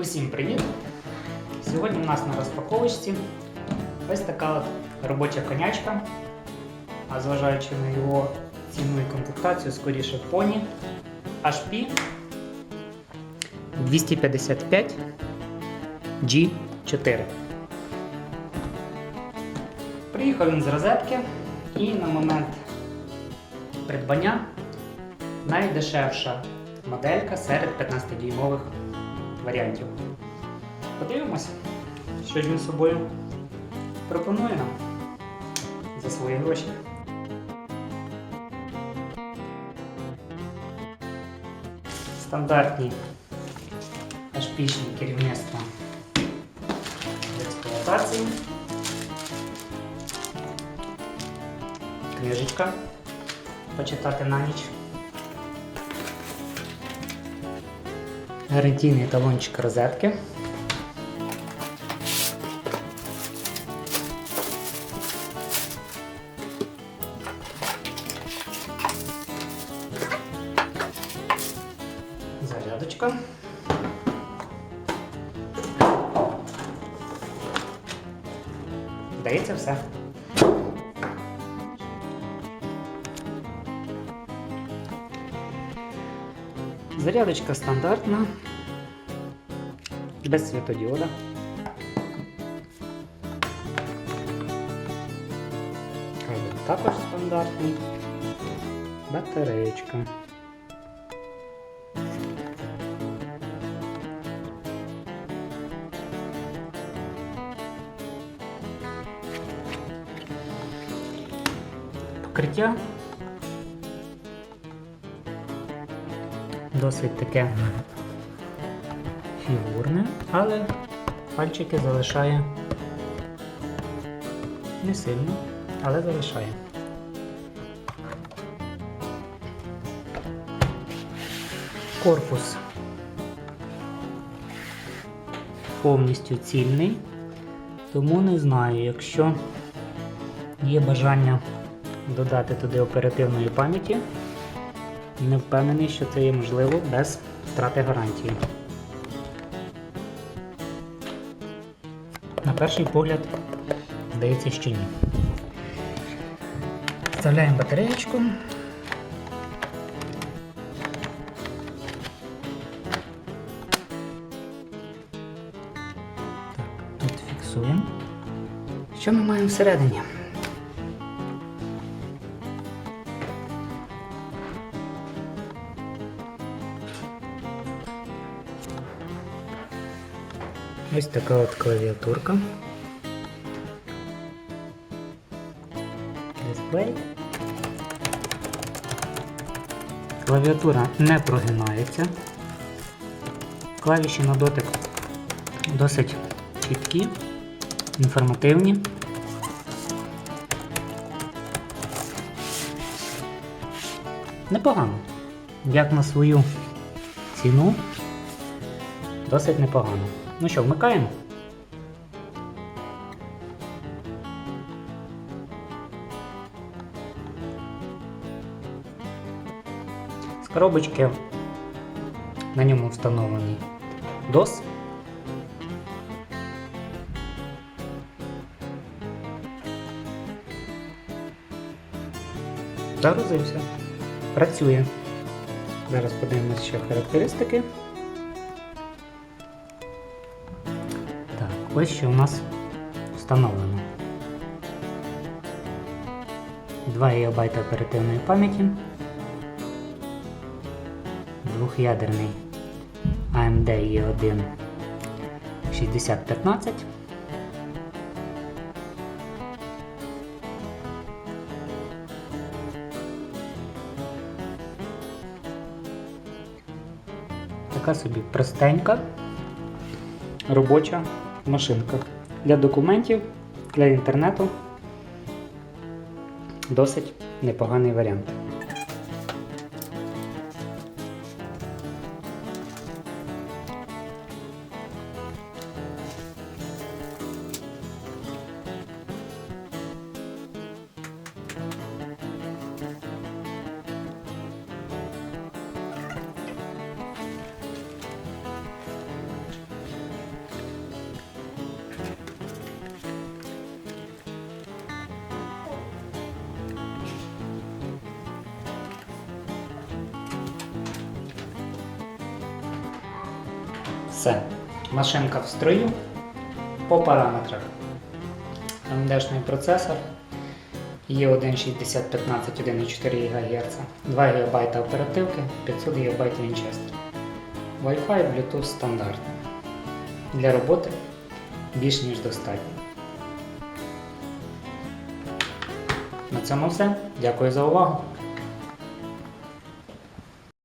Усім привіт! Сьогодні у нас на розпаковочці ось така от робоча конячка. А зважаючи на його ціну і комплектацію, скоріше поні HP 255 G4. Приїхав він з розетки і на момент придбання найдешевша моделька серед 15-дюймових варіантів. Подивимось, що ж він собою пропонує нам за свої гроші. Стандартні HP-шні керівництва експлуатації. Книжечка почитати на ніч. Гарантійний талончик розетки. Зарядочка. Здається, все. Зарядочка стандартна, без світодіода. Кабель також стандартний. Батареєчка. Покриття Досить таке фігурне, але пальчики залишає не сильно, але залишає. Корпус повністю цільний, тому не знаю, якщо є бажання додати туди оперативної пам'яті, не впевнений, що це є можливо без втрати гарантії. На перший погляд, здається, що ні. Вставляємо батареєчку. Так, тут фіксуємо. Що ми маємо всередині? Ось така от клавіатурка. Дисплей. Клавіатура не прогинається. Клавіші на дотик досить чіткі, інформативні. Непогано. Як на свою ціну, досить непогано. Ну що, вмикаємо? З коробочки на ньому встановлений DOS. Загрузився. Працює. Зараз подивимося ще характеристики. Що у нас встановлено. 2 ГБ оперативної пам'яті, двох'ядерний AMD E1 6015. Така собі простенька робоча машинка. Для документів, для інтернету досить непоганий варіант. Все. Машинка в строю по параметрах. AMD-шний процесор. Є 1.6015, 1,4 ГГц, 2 ГБ оперативки, 500 ГБ Winchester. Wi-Fi, Bluetooth стандартний. Для роботи більш ніж достатньо. На цьому все. Дякую за увагу.